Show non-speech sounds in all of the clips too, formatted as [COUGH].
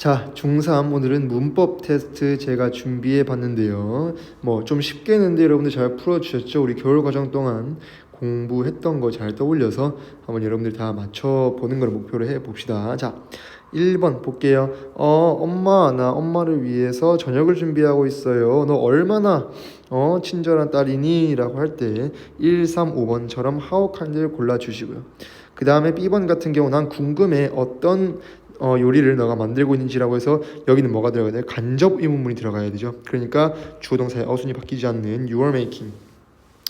자, 중3 오늘은 문법 테스트 제가 준비해 봤는데요. 뭐 좀 쉽게 했는데 여러분들 잘 풀어 주셨죠? 우리 겨울 과정 동안 공부했던 거 잘 떠올려서 한번 여러분들 다 맞춰 보는 걸 목표로 해 봅시다. 자, 1번 볼게요. 어, 엄마, 나 엄마를 위해서 저녁을 준비하고 있어요. 너 얼마나 어, 친절한 딸이니? 라고 할 때 1, 3, 5번처럼 하옥한들 골라 주시고요. 그 다음에 B번 같은 경우 난 궁금해 어떤 어, 요리를 너가 만들고 있는지라고 해서 여기는 뭐가 들어가야 돼요? 간접 의문문이 들어가야 되죠. 그러니까 주어 동사의 어순이 바뀌지 않는 you are making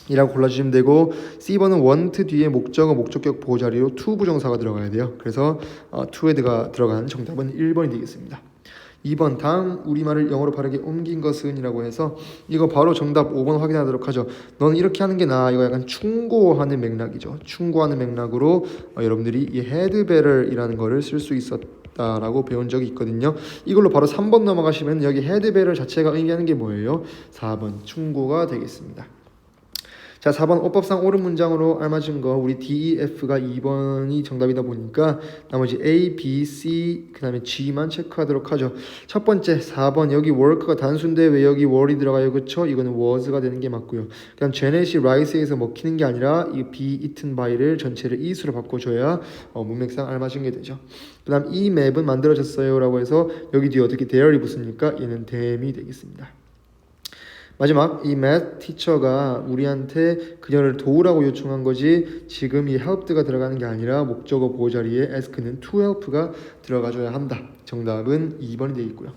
이라고 골라주시면 되고 C번은 want 뒤에 목적어 목적격 보호자리로 to 부정사가 들어가야 돼요. 그래서 어, to에드가 들어간 정답은 1번이 되겠습니다. 2번 다음 우리말을 영어로 바르게 옮긴 것은 이라고 해서 이거 바로 정답 5번 확인하도록 하죠. 너는 이렇게 하는 게 나아. 이거 약간 충고하는 맥락이죠. 충고하는 맥락으로 어, 여러분들이 이 better이라는 거를 쓸 수 있었 다라고 배운 적이 있거든요. 이걸로 바로 3번 넘어가시면 여기 better 자체가 의미하는 게 뭐예요? 4번 충고가 되겠습니다. 자, 4번 어법상 옳은 문장으로 알맞은 거 우리 D, E, F가 2번이 정답이다 보니까 나머지 A, B, C 그다음에 G만 체크하도록 하죠. 첫 번째 4번 여기 work가 단수인데 왜 여기 were이 들어가요? 그쵸? 이거는 was가 되는 게 맞고요. 그다음 Janet이 rice에서 먹히는 게 아니라 이 be eaten by를 전체를 is로 바꿔줘야 어, 문맥상 알맞은 게 되죠. 그다음 이 맵은 만들어졌어요라고 해서 여기 뒤에 어떻게 there이 붙습니까? 얘는 them이 되겠습니다. 마지막 이 math 티처가 우리한테 그녀를 도우라고 요청한 거지 지금 이 help가 들어가는 게 아니라 목적어 보호 자리에 ask는 to help가 들어가줘야 한다. 정답은 2번이 되겠고요.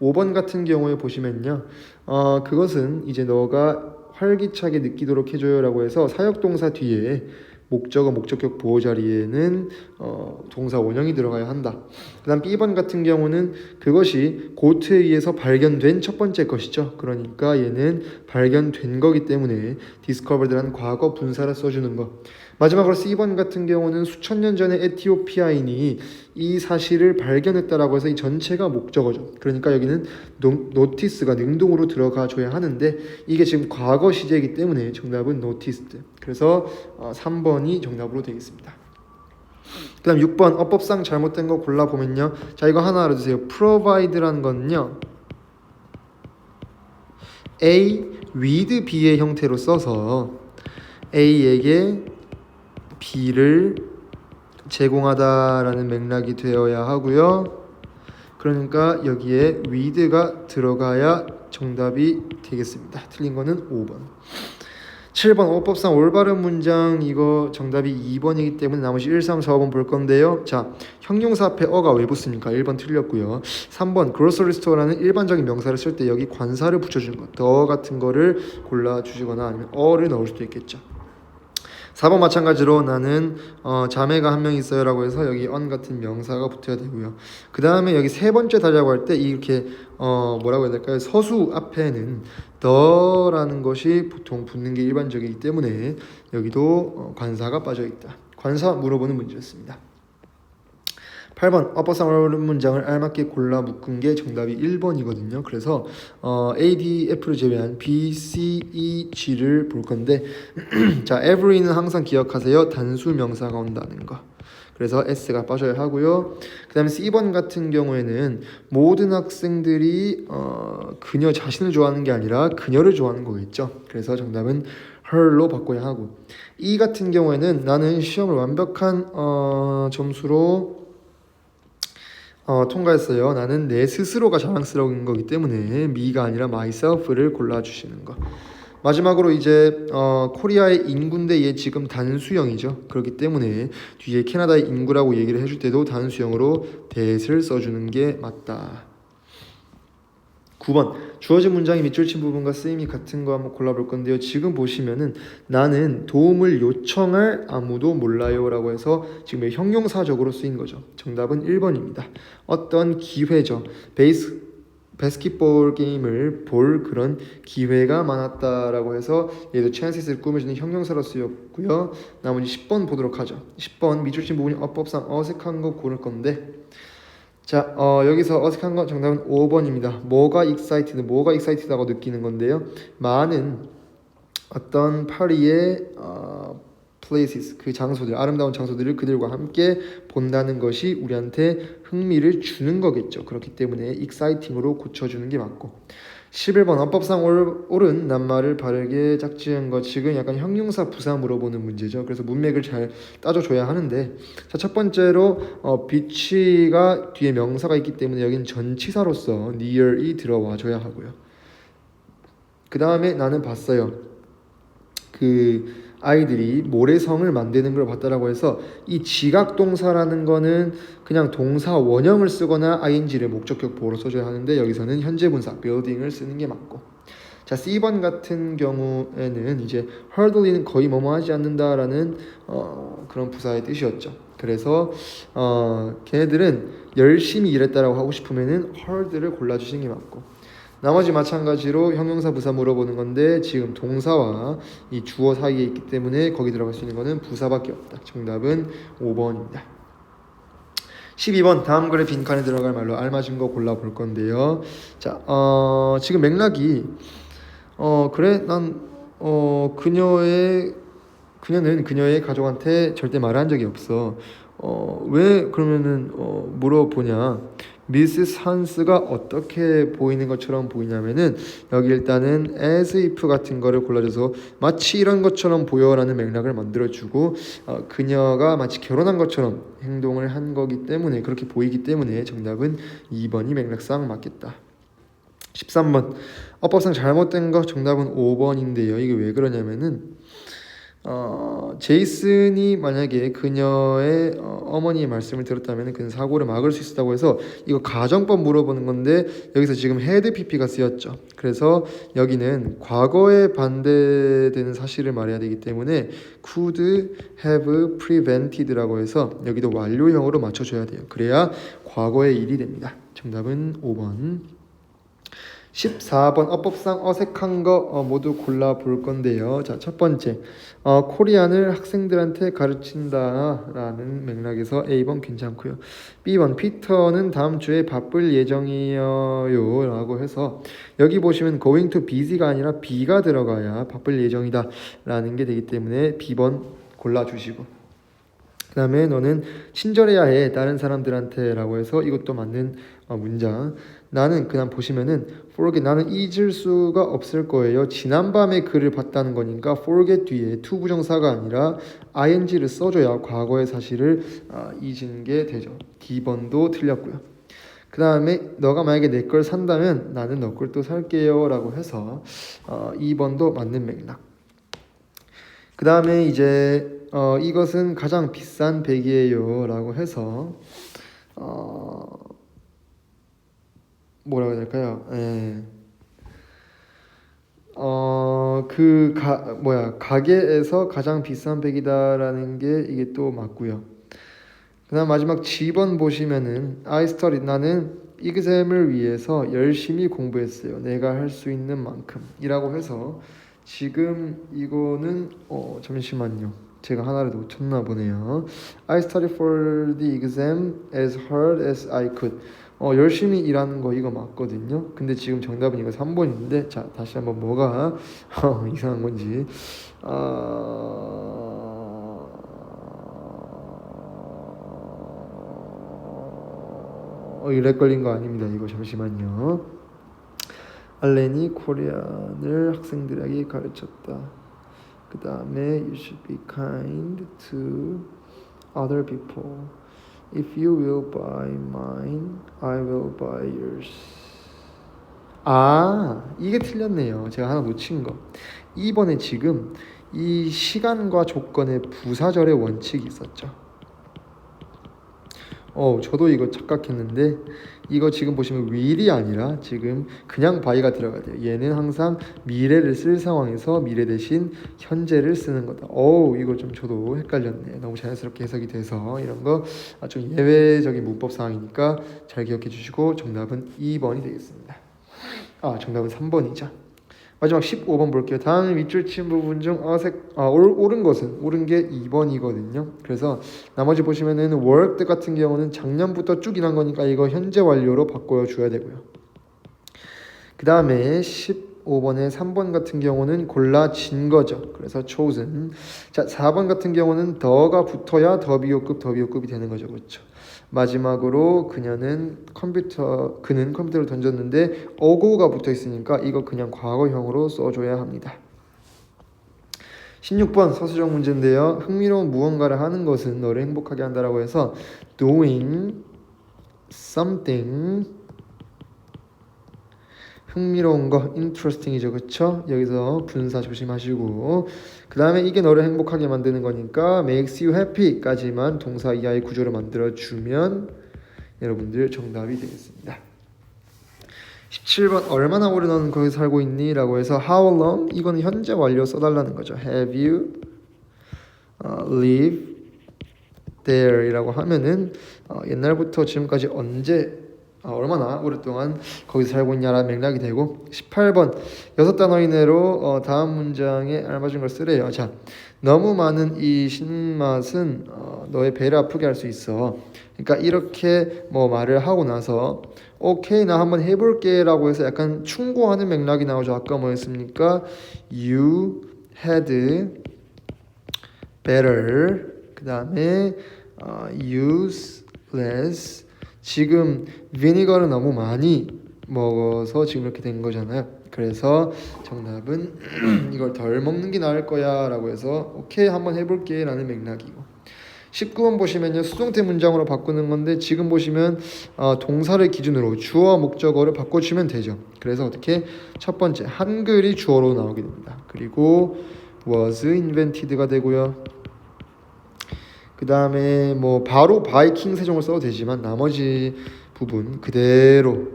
5번 같은 경우에 보시면요. 어, 그것은 이제 너가 활기차게 느끼도록 해줘요라고 해서 사역동사 뒤에 목적어 목적격 보호 자리에는 어, 동사 원형이 들어가야 한다. 그다음 B번 같은 경우는 그것이 고트에 의해서 발견된 첫 번째 것이죠. 그러니까 얘는 발견된 거기 때문에 discovered란 과거 분사를 써주는 거. 마지막으로 C번 같은 경우는 수천 년 전에 에티오피아인이 이 사실을 발견했다라고 해서 이 전체가 목적어죠. 그러니까 여기는 노, 노티스가 능동으로 들어가 줘야 하는데 이게 지금 과거 시제이기 때문에 정답은 noticed. 그래서 어, 3번이 정답으로 되겠습니다. 그 다음 6번 어법상 잘못된 거 골라 보면요. 자 이거 하나 알아두세요. provide라는 건요. A with B의 형태로 써서 A에게 B를 제공하다라는 맥락이 되어야 하고요. 그러니까 여기에 with가 들어가야 정답이 되겠습니다. 틀린 거는 5번. 7번 어법상 올바른 문장 이거 정답이 2번이기 때문에 나머지 1, 3, 4, 5번 볼 건데요. 자, 형용사 앞에 어가 왜 붙습니까? 1번 틀렸고요. 3번 grocery store라는 일반적인 명사를 쓸 때 여기 관사를 붙여주는 것, 더 같은 거를 골라 주시거나 아니면 어를 넣을 수도 있겠죠. 4번 마찬가지로 나는 어, 자매가 한 명 있어요라고 해서 여기 on 같은 명사가 붙어야 되고요. 그 다음에 여기 세 번째 다라고 할 때 이렇게 어, 뭐라고 해야 될까요? 서수 앞에는 더라는 것이 보통 붙는 게 일반적이기 때문에 여기도 어, 관사가 빠져 있다. 관사 물어보는 문제였습니다. 8번 어법상 어려운 문장을 알맞게 골라 묶은 게 정답이 1번이거든요. 그래서 어, A, D, F를 제외한 B, C, E, G를 볼 건데 [CLEARS THROAT] 자, every는 항상 기억하세요. 단수 명사가 온다는 거. 그래서 S가 빠져야 하고요. 그 다음에 C번 같은 경우에는 모든 학생들이 어, 그녀 자신을 좋아하는 게 아니라 그녀를 좋아하는 거겠죠. 그래서 정답은 her로 바꿔야 하고 E 같은 경우에는 나는 시험을 완벽한 어, 점수로 어, 통과했어요. 나는 내 스스로가 자랑스러운 거기 때문에 me가 아니라 myself를 골라주시는 거. 마지막으로 이제 어, 코리아의 인구인데 얘 지금 단수형이죠. 그렇기 때문에 뒤에 캐나다의 인구라고 얘기를 해줄 때도 단수형으로 that을 써주는 게 맞다. 9번 주어진 문장의 밑줄 친 부분과 쓰임이 같은 거 한번 골라볼 건데요. 지금 보시면은 나는 도움을 요청할 아무도 몰라요라고 해서 지금 형용사적으로 쓰인 거죠. 정답은 1번입니다. 어떤 기회죠. 베이스 바스켓볼 게임을 볼 그런 기회가 많았다라고 해서 얘도 chances 꾸며주는 형용사로 쓰였고요. 나머지 10번 보도록 하죠. 10번 밑줄 친 부분이 어법상 어색한 거 고를 건데 자, 어, 여기서 어색한 건 정답은 5번입니다. 뭐가 excited, 뭐가 excited하고 느끼는 건데요. 많은 어떤 파리의 어, places 그 장소들 아름다운 장소들을 그들과 함께 본다는 것이 우리한테 흥미를 주는 거겠죠. 그렇기 때문에 exciting으로 고쳐주는 게 맞고 11번 어법상 옳- 옳은 낱말을 바르게 짝지은 것 지금 약간 형용사 부사 물어보는 문제죠. 그래서 문맥을 잘 따져줘야 하는데 자 첫 번째로 어, 비치가 뒤에 명사가 있기 때문에 여기는 전치사로서 near이 들어와줘야 하고요. 그 다음에 나는 봤어요. 그 아이들이 모래성을 만드는 걸 봤다라고 해서 이 지각 동사라는 거는 그냥 동사 원형을 쓰거나 ing를 목적격 보호로 써줘야 하는데 여기서는 현재 분사 building을 쓰는 게 맞고 자 C번 같은 경우에는 이제 hurdle는 거의 뭐뭐 하지 않는다라는 어, 그런 부사의 뜻이었죠. 그래서 어, 걔네들은 열심히 일했다라고 하고 싶으면은 hurdle를 골라주시는 게 맞고 나머지 마찬가지로 형용사 부사 물어보는 건데 지금 동사와 이 주어 사이에 있기 때문에 거기 들어갈 수 있는 거는 부사밖에 없다. 정답은 5번입니다. 12번 다음 글의 빈칸에 들어갈 말로 알맞은 거 골라 볼 건데요. 자, 어, 지금 맥락이 어 그래 난 어 그녀의 그녀는 그녀의 가족한테 절대 말한 적이 없어. 어 왜 그러면은 어 물어보냐? 미스 한스가 어떻게 보이는 것처럼 보이냐면은 여기 일단은 as if 같은 거를 골라줘서 마치 이런 것처럼 보여라는 맥락을 만들어주고 어, 그녀가 마치 결혼한 것처럼 행동을 한 거기 때문에 그렇게 보이기 때문에 정답은 2번이 맥락상 맞겠다. 13번 어법상 잘못된 거 정답은 5번인데요. 이게 왜 그러냐면은 어, 제이슨이 만약에 그녀의 어, 어머니의 말씀을 들었다면 그는 사고를 막을 수 있었다고 해서 이거 가정법 물어보는 건데 여기서 지금 헤드 PP가 쓰였죠. 그래서 여기는 과거에 반대되는 사실을 말해야 되기 때문에 could have prevented라고 해서 여기도 완료형으로 맞춰줘야 돼요. 그래야 과거의 일이 됩니다. 정답은 5번. 14번 어법상 어색한 거 어, 모두 골라 볼 건데요. 자, 첫 번째. 어, 코리안을 학생들한테 가르친다라는 맥락에서 A번 괜찮고요. B번 피터는 다음 주에 바쁠 예정이에요라고 해서 여기 보시면 going to busy가 아니라 be가 들어가야 바쁠 예정이다라는 게 되기 때문에 B번 골라 주시고 그 다음에 너는 친절해야 해 다른 사람들한테라고 해서 이것도 맞는 어, 문장. 나는 그냥 보시면은 forget 나는 잊을 수가 없을 거예요. 지난밤에 글을 봤다는 거니까 forget 뒤에 to 부정사가 아니라 ing를 써줘야 과거의 사실을 어, 잊은 게 되죠. D번도 틀렸고요. 그 다음에 너가 만약에 내 걸 산다면 나는 너 걸 또 살게요 라고 해서 어, 2번도 맞는 맥락. 그 다음에 이제 어, 이것은 가장 비싼 백이에요 라고 해서 어, 뭐라고 해야 될까요? 예. 어, 그 가, 뭐야 가게에서 가장 비싼 백이다라는 게 이게 또 맞고요. 그다음 마지막 G번 보시면은 I studied 나는 exam을 위해서 열심히 공부했어요. 내가 할 수 있는 만큼이라고 해서 지금 이거는 어 잠시만요. 제가 하나를 놓쳤나 보네요. I studied for the exam as hard as I could. 어 열심히 일하는 거 이거 맞거든요. 근데 지금 정답은 이거 3번인데 자 다시 한번 뭐가 어, [LAUGHS] 이상한 건지 어, 어, 이렉 걸린 거 아닙니다. 이거 잠시만요. 알렌이 코리안을 학생들에게 가르쳤다. 그 다음에 you should be kind to other people. If you will buy mine, I will buy yours. 아, 이게 틀렸네요. 제가 하나 놓친 거. 2번에 지금 이 시간과 조건의 부사절의 원칙이 있었죠. 어, 저도 이거 착각했는데 이거 지금 보시면 will이 아니라 지금 그냥 by가 들어가야 돼요. 얘는 항상 미래를 쓸 상황에서 미래 대신 현재를 쓰는 거다. 어우, 이거 좀 저도 헷갈렸네. 너무 자연스럽게 해석이 돼서 이런 거 좀 예외적인 문법 상황이니까 잘 기억해 주시고 정답은 2번이 되겠습니다. 아, 정답은 3번이죠. 마지막 15번 볼게요. 다음 밑줄 친 부분 중 어색 아, 옳, 옳은 것은 옳은 게 2번이거든요. 그래서 나머지 보시면은 worked 같은 경우는 작년부터 쭉 일한 거니까 이거 현재 완료로 바꿔 줘야 되고요. 그 다음에 10 5번에 3번 같은 경우는 골라진 거죠. 그래서 chosen. 자, 4번 같은 경우는 더가 붙어야 더 비호급 더 비호급이 되는 거죠. 그렇죠. 마지막으로 그녀는 컴퓨터 그는 컴퓨터를 던졌는데 어고가 붙어 있으니까 이거 그냥 과거형으로 써줘야 합니다. 16번 서술형 문제인데요. 흥미로운 무언가를 하는 것은 너를 행복하게 한다라고 해서 doing something 흥미로운 거 interesting이죠. 그쵸? 여기서 분사 조심하시고. 그 다음에 이게 너를 행복하게 만드는 거니까 makes you happy까지만 동사 이하의 구조를 만들어 주면 여러분들 정답이 되겠습니다. 17번 얼마나 오래 너는 거기 살고 있니? 라고 해서 how long? 이거는 현재 완료 써달라는 거죠. have you uh, live there 이라고 하면은 어, 옛날부터 지금까지 언제 아, 얼마나 오랫동안 거기서 살고 있냐라는 맥락이 되고 18번 여섯 단어 이내로 어, 다음 문장에 알맞은 걸 쓰래요. 자, 너무 많은 이 신맛은 어, 너의 배를 아프게 할 수 있어. 그러니까 이렇게 뭐 말을 하고 나서 오케이 나 한번 해볼게라고 해서 약간 충고하는 맥락이 나오죠. 아까 뭐였습니까? You had better 그 다음에 어, use less 지금 비니거를 너무 많이 먹어서 지금 이렇게 된 거잖아요. 그래서 정답은 [CLEARS THROAT] 이걸 덜 먹는 게 나을 거야 라고 해서 오케이 한번 해볼게 라는 맥락이고. 19번 보시면요 수동태 문장으로 바꾸는 건데 지금 보시면 어, 동사를 기준으로 주어 목적어를 바꿔주면 되죠. 그래서 어떻게? 첫 번째 한글이 주어로 나오게 됩니다. 그리고 was invented가 되고요 그 다음에 뭐 바로 바이킹 세종을 써도 되지만 나머지 부분 그대로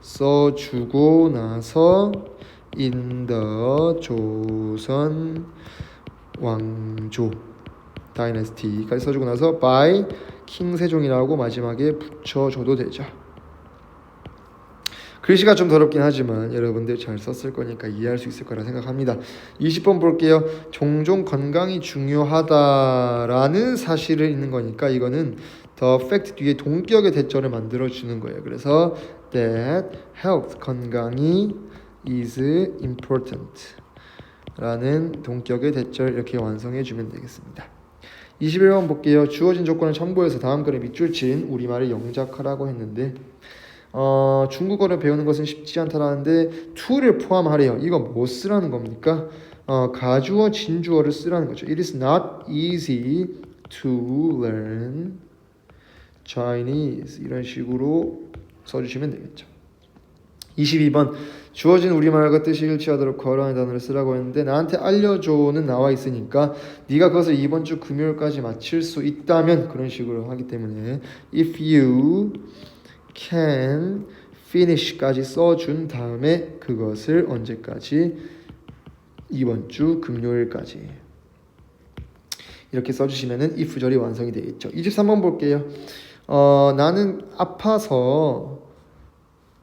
써주고 나서 the 조선 왕조 다이너스티까지 써주고 나서 by 킹 세종이라고 마지막에 붙여줘도 되죠. 글씨가 좀 더럽긴 하지만 여러분들 잘 썼을 거니까 이해할 수 있을 거라 생각합니다. 20번 볼게요. 종종 건강이 중요하다라는 사실을 있는 거니까 이거는 the fact 뒤에 동격의 대절을 만들어 주는 거예요. 그래서 that health 건강이 is important 라는 동격의 대절 이렇게 완성해 주면 되겠습니다. 21번 볼게요. 주어진 조건을 첨부해서 다음 글에 밑줄 친 우리말을 영작하라고 했는데 어, 중국어를 배우는 것은 쉽지 않다라는데 to를 포함하래요. 이거 뭐 쓰라는 겁니까? 어, 가주어 진주어를 쓰라는 거죠. It is not easy to learn Chinese 이런 식으로 써주시면 되겠죠. 22번 주어진 우리말과 뜻이 일치하도록 거론의 단어를 쓰라고 했는데 나한테 알려줘는 나와 있으니까 네가 그것을 이번 주 금요일까지 마칠 수 있다면 그런 식으로 하기 때문에 if you can finish까지 써준 다음에 그것을 언제까지 이번 주 금요일까지 이렇게 써주시면은 if 절이 완성이 되겠죠. 23번 볼게요. 어, 나는 아파서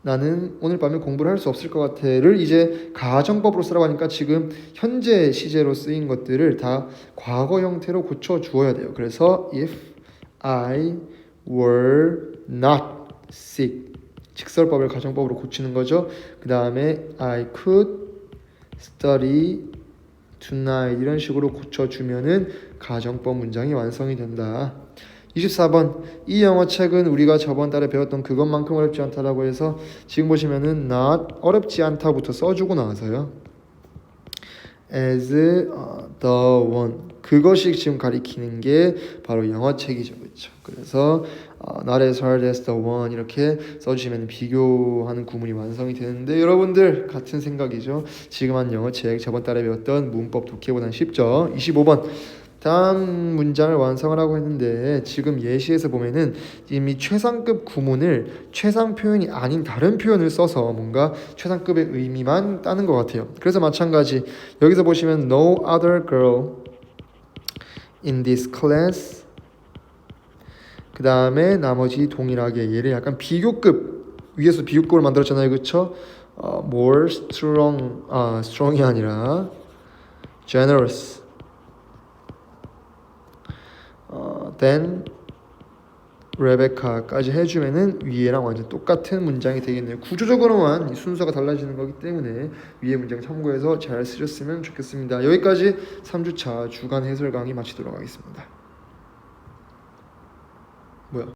나는 오늘 밤에 공부를 할 수 없을 것 같아를 이제 가정법으로 쓰라고 하니까 지금 현재 시제로 쓰인 것들을 다 과거 형태로 고쳐 주어야 돼요. 그래서 if I were not sick 직설법을 가정법으로 고치는 거죠. 그 다음에 I could study tonight 이런 식으로 고쳐주면은 가정법 문장이 완성이 된다. 24번 이 영어 책은 우리가 저번 달에 배웠던 그것만큼 어렵지 않다라고 해서 지금 보시면은 not 어렵지 않다부터 써주고 나와서요. as the one 그것이 지금 가리키는 게 바로 영어 책이죠, 그렇죠? 그래서 어, not hard as the one 이렇게 써주시면 비교하는 구문이 완성이 되는데 여러분들 같은 생각이죠. 지금 한 영어 책 저번 달에 배웠던 문법 독해보다는 쉽죠. 25번 다음 문장을 완성을 하고 했는데 지금 예시에서 보면은 이미 최상급 구문을 최상 표현이 아닌 다른 표현을 써서 뭔가 최상급의 의미만 따는 것 같아요. 그래서 마찬가지 여기서 보시면 no other girl in this class. 그 다음에 나머지 동일하게 얘를 약간 비교급 위에서 비교급을 만들었잖아요, 그렇죠? 어, more strong 아 strong이 아니라 generous. 어, than 레베카까지 해주면은 위에랑 완전 똑같은 문장이 되겠네요. 구조적으로만 이 순서가 달라지는 거기 때문에 위에 문장 참고해서 잘 쓰셨으면 좋겠습니다. 여기까지 3주차 주간 해설 강의 마치도록 하겠습니다.